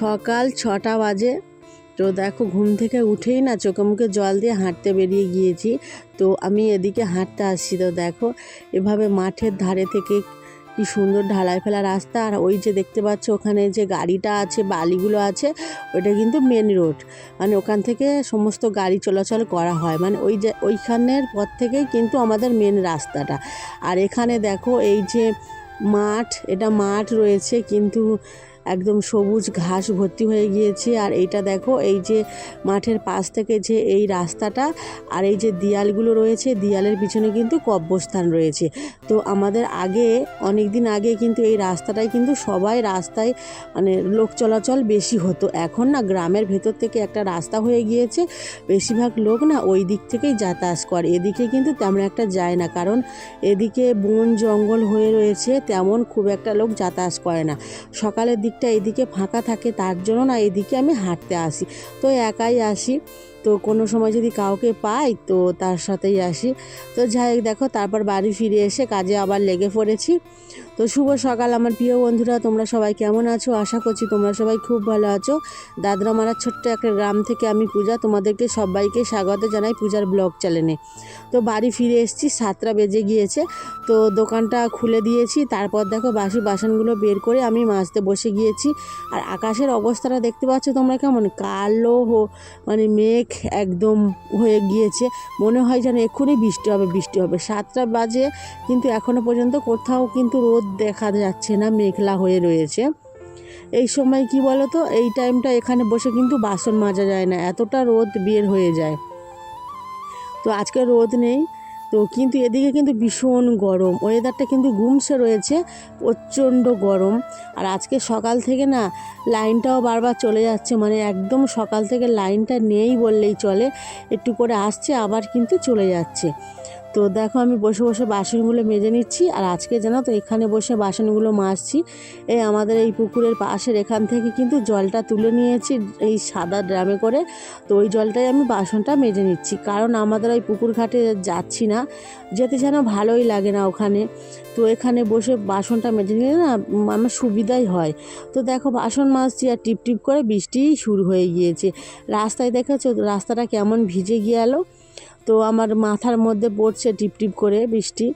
সকাল ছটা বাজে। তো দেখো, ঘুম থেকে উঠেই না চোখে মুখে জল দিয়ে হাঁটতে বেরিয়ে গিয়েছি। তো আমি এদিকে হাঁটতে আসছি। তো দেখো, এভাবে মাঠের ধারে থেকে কি সুন্দর ঢালাই ফেলা রাস্তা। আর ওই যে দেখতে পাচ্ছ, ওখানে যে গাড়িটা আছে, বালিগুলো আছে, ওইটা কিন্তু মেন রোড মানে ওখান থেকে সমস্ত গাড়ি চলাচল করা হয়। মানে ওই যে, ওইখানের পর থেকেই কিন্তু আমাদের মেন রাস্তাটা। আর এখানে দেখো, এই যে মাঠ, এটা মাঠ রয়েছে, কিন্তু একদম সবুজ ঘাস ভর্তি হয়ে গিয়েছে। আর এইটা দেখো, এই যে মাঠের পাশ থেকে যে এই রাস্তাটা, আর এই যে দিয়ালগুলো রয়েছে, দিয়ালের পিছনে কিন্তু কব্যস্থান রয়েছে। তো আমাদের আগে অনেক দিন আগে কিন্তু এই রাস্তাটাই কিন্তু সবাই রাস্তায় মানে লোক চলাচল বেশি হতো। এখন না গ্রামের ভেতর থেকে একটা রাস্তা হয়ে গিয়েছে, বেশিরভাগ লোক না ওই দিক থেকেই যাতায়াত করে। এদিকে কিন্তু তেমন একটা যায় না, কারণ এদিকে বন জঙ্গল হয়ে রয়েছে, তেমন খুব একটা লোক যাতায়াত করে না। সকালের দিকটা এদিকে ফাঁকা থাকে তার জন্য না এদিকে আমি হাঁটতে আসি। তো একাই আসি। তো কোনো সময় যদি কাউকে পাই, তো তার সাথেই আসি। তো যাই দেখো, তারপর বাড়ি ফিরে এসে কাজে আবার লেগে পড়েছি। তো শুভ সকাল আমার প্রিয় বন্ধুরা, তোমরা সবাই কেমন আছো? আশা করছি তোমরা সবাই খুব ভালো আছো। দাদরা মারার ছোট্ট একটা গ্রাম থেকে আমি পূজা, তোমাদেরকে সবাইকে স্বাগত জানাই পূজার ব্লগ চ্যানেলে। তো বাড়ি ফিরে এসেছি, সাতটা বেজে গিয়েছে। তো দোকানটা খুলে দিয়েছি, তারপর দেখো বাসি বাসনগুলো বের করে আমি মাজতে বসে গিয়েছি। আর আকাশের অবস্থাটা দেখতে পাচ্ছ তোমরা কেমন? কালো মানে মেঘ একদম হয়ে গিয়েছে। মনে হয় যেন এক্ষুনি বৃষ্টি হবে বৃষ্টি হবে। সাতটা বাজে, কিন্তু এখনও পর্যন্ত কোথাও কিন্তু রোদ দেখা যাচ্ছে না, মেঘলা হয়ে রয়েছে। এই সময় কি বলো তো এই টাইমটা এখানে বসে কিন্তু বাসন মাজা যায় না, এতটা রোদ বের হয়ে যায়। তো আজকে রোদ নেই তো কিন্তু এদিকে কিন্তু ভীষণ গরম। ওয়েদারটা কিন্তু ঘুমসে রয়েছে, প্রচণ্ড গরম। আর আজকে সকাল থেকে না লাইনটাও বারবার চলে যাচ্ছে। মানে একদম সকাল থেকে লাইনটা নেই বললেই চলে। একটু করে আসছে, আবার কিন্তু চলে যাচ্ছে। তো দেখো আমি বসে বসে বাসনগুলো মেজে নিচ্ছি, আর আজকে জানো তো এখানে বসে বাসনগুলো মাজছি। এই আমাদের এই পুকুরের পাশের এখান থেকে কিন্তু জলটা তুলে নিয়েছি এই সাদা ড্রামে করে। তো ওই জলটাই আমি বাসনটা মেজে নিচ্ছি, কারণ আমাদের ওই পুকুর ঘাটে যাচ্ছি না, যেতে যেন ভালোই লাগে না ওখানে। তো এখানে বসে বাসনটা মেজে নিলে না আমার সুবিধাই হয়। তো দেখো বাসন মাজছি আর টিপ টিপ করে বৃষ্টি শুরু হয়ে গিয়েছে। রাস্তায় দেখেছ রাস্তাটা কেমন ভিজে গিয়ালো তো আমার মাথার মধ্যে পড়ছে টিপ টিপ করে বৃষ্টি।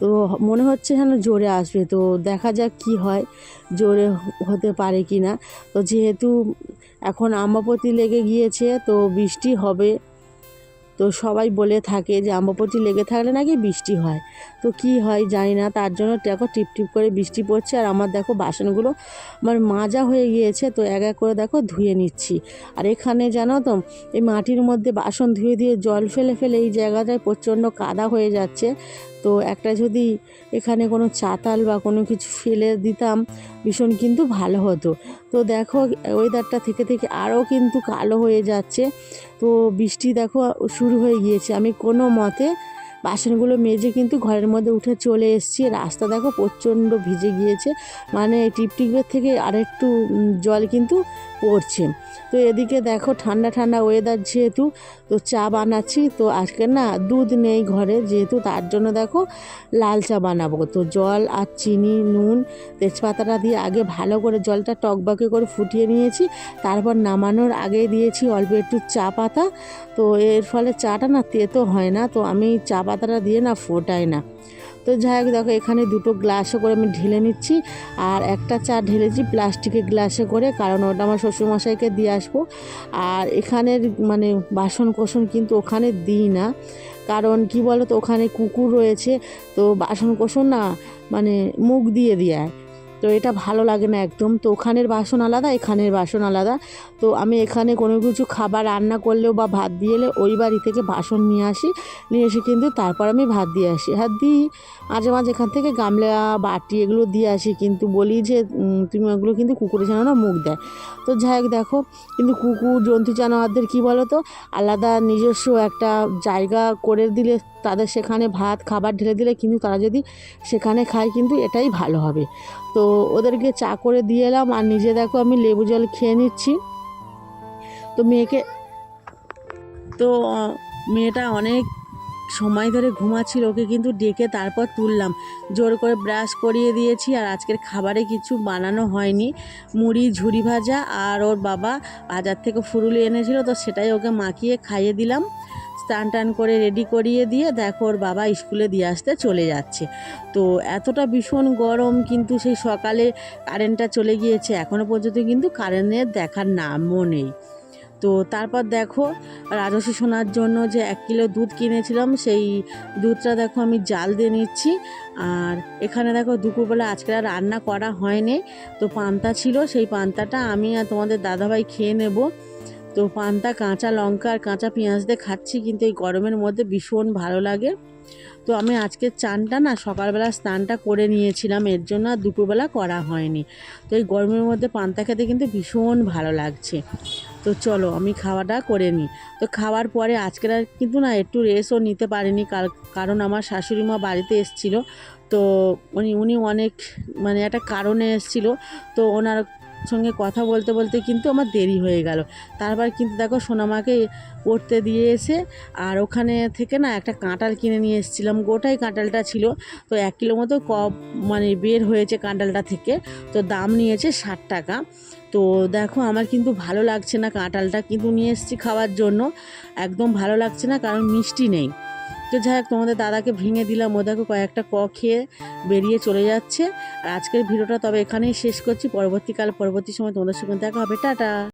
তো মনে হচ্ছে যেন জোরে আসবে। তো দেখা যাক কি হয় জোরে হতে পারে কি না তো যেহেতু এখন আমাপতি লেগে গিয়েছে, তো বৃষ্টি হবে। তো সবাই বলে থাকে যে আম্বাপতি লেগে থাকলে নাকি বৃষ্টি হয়। তো কি হয় জানি না, তার জন্য দেখো টিপ টিপ করে বৃষ্টি পড়ছে আর আমার দেখো বাসনগুলো আমার মাজা হয়ে গিয়েছে, তো এক এক করে দেখো ধুয়ে নিচ্ছি। আর এখানে জানো তো, এই মাটির মধ্যে বাসন ধুয়ে দিয়ে জল ফেলে ফেলে এই জায়গাটায় প্রচণ্ড কাদা হয়ে যাচ্ছে। তো একটা যদি এখানে কোনো চাতাল বা কোনো কিছু ফেলে দিতাম, ভীষণ কিন্তু ভালো হতো। তো দেখো ওয়েদারটা থেকে থেকে আরও কিন্তু কালো হয়ে যাচ্ছে। তো বৃষ্টি দেখো শুরু হয়ে গিয়েছে। আমি কোনো মতে বাসনগুলো মেজে কিন্তু ঘরের মধ্যে উঠে চলে এসেছি। রাস্তা দেখো প্রচণ্ড ভিজে গিয়েছে। মানে টিপটিপের থেকে আরেকটু জল কিন্তু পড়ছে। তো এদিকে দেখো ঠান্ডা ঠান্ডা ওয়েদার যেহেতু, তো চা বানাচ্ছি। তো আজকে না দুধ নেই ঘরে যেহেতু, তার জন্য দেখো লাল চা বানাবো। তো জল আর চিনি, নুন, তেজপাতাটা দিয়ে আগে ভালো করে জলটা টকবকে করে ফুটিয়ে নিয়েছি। তারপর নামানোর আগে দিয়েছি অল্প একটু চা পাতা। তো এর ফলে চাটা না তেতো হয় না। তো আমি চা পাতাটা দিয়ে না ফোটায় না। তো যাই হোক, দেখো এখানে দুটো গ্লাসে করে আমি ঢেলে নিচ্ছি আর একটা চা ঢেলেছি প্লাস্টিকের গ্লাসে করে, কারণ ওটা আমার শ্বশুরমশাইকে দিয়ে আসব। আর এখানের মানে বাসন কোসন কিন্তু ওখানে দিই না, কারণ কি বলো তো ওখানে কুকুর রয়েছে, তো বাসন কোসন না মানে মুখ দিয়ে দেয়। তো এটা ভালো লাগে না একদম। তো ওখানের বাসন আলাদা, এখানের বাসন আলাদা। তো আমি এখানে কোনো কিছু খাবার রান্না করলেও বা ভাত দিয়ে এলে ওই বাড়ি থেকে বাসন নিয়ে আসি। নিয়ে এসে কিন্তু তারপর আমি ভাত দিয়ে আসি। হাত দিই, মাঝে মাঝে এখান থেকে গামলা, বাটি এগুলো দিয়ে আসি। কিন্তু বলি যে তুমি ওগুলো কিন্তু কুকুরের যেন না মুখ দেয়। তো যাই হোক দেখো, কিন্তু কুকুর, জন্তু, জানোয়ারদের কী বলো তো আলাদা নিজস্ব একটা জায়গা করে দিলে তাদের সেখানে ভাত, খাবার ঢেলে দিলে কিন্তু তারা যদি সেখানে খায় কিন্তু এটাই ভালো হবে। তো ওদেরকে চা করে দিয়ে এলাম আর নিজে দেখো আমি লেবু জল খেয়ে নিচ্ছি। তো মেয়েকে তো, মেয়েটা অনেক সময় ধরে ঘুমাচ্ছিল, ওকে কিন্তু ডেকে তারপর তুললাম। জোর করে ব্রাশ করিয়ে দিয়েছি আর আজকের খাবারে কিছু বানানো হয়নি। মুড়ি, ঝুড়ি ভাজা আর ওর বাবা বাজার থেকে ফুরুলি এনেছিল, তো সেটাই ওকে মাখিয়ে খাইয়ে দিলাম। স্নান টান করে রেডি করিয়ে দিয়ে দেখো ওর বাবা স্কুলে দিয়ে আসতে চলে যাচ্ছে। তো এতটা ভীষণ গরম কিন্তু সেই সকালে কারেন্টটা চলে গিয়েছে এখনও পর্যন্ত কিন্তু কারেন্টের দেখার নামও নেই। তো তারপর দেখো রাজস্বী শোনার জন্য যে এক কিলো দুধ কিনেছিলাম, সেই দুধটা দেখো আমি জাল দিয়ে নিচ্ছি। আর এখানে দেখো দুপুরবেলা আজকে আর রান্না করা হয়নি, তো পান্তা ছিল, সেই পান্তাটা আমি আর তোমাদের দাদাভাই খেয়ে নেব। তো পান্তা, কাঁচা লঙ্কা আর কাঁচা পেঁয়াজ দিয়ে খাচ্ছি, কিন্তু এই গরমের মধ্যে ভীষণ ভালো লাগে। তো আমি আজকে চানটা না সকালবেলা স্নানটা করে নিয়েছিলাম, এর জন্য আর দুপুরবেলা করা হয়নি। তো এই গরমের মধ্যে পান্তা খেতে কিন্তু ভীষণ ভালো লাগছে। তো চলো আমি খাওয়াটা করে নিই। তো খাওয়ার পরে আজকের আর কিন্তু না একটু রেস্টও নিতে পারিনি কার- কারণ আমার শাশুড়ি মা বাড়িতে এসেছিল। তো উনি উনি অনেক মানে একটা কারণে এসেছিল। তো ওনার সঙ্গে কথা বলতে বলতে কিন্তু আমার দেরি হয়ে গেল। তারপর কিন্তু দেখো সোনামাকে পড়তে দিয়ে এসে আর ওখানে থেকে না একটা কাঁঠাল কিনে নিয়ে এসেছিলাম। গোটাই কাঁটালটা ছিল। তো এক কিলো মতো কপ মানে বের হয়েছে কাঁটালটা থেকে। তো দাম নিয়েছে ষাট টাকা। তো দেখো আমার কিন্তু ভালো লাগছে না কাঁটালটা। কিন্তু নিয়ে এসেছি খাওয়ার জন্য। একদম ভালো লাগছে না কারণ মিষ্টি নেই। তো যাই হোক, তোমাদের দাদাকে ভেঙে দিলাম। ও দেখো কয়েকটা ক খেয়ে বেরিয়ে চলে যাচ্ছে। আর আজকের ভিডিওটা তবে এখানেই শেষ করছি। পরবর্তীকাল, পরবর্তী সময় তোমাদের সঙ্গে দেখা হবে। টাটা!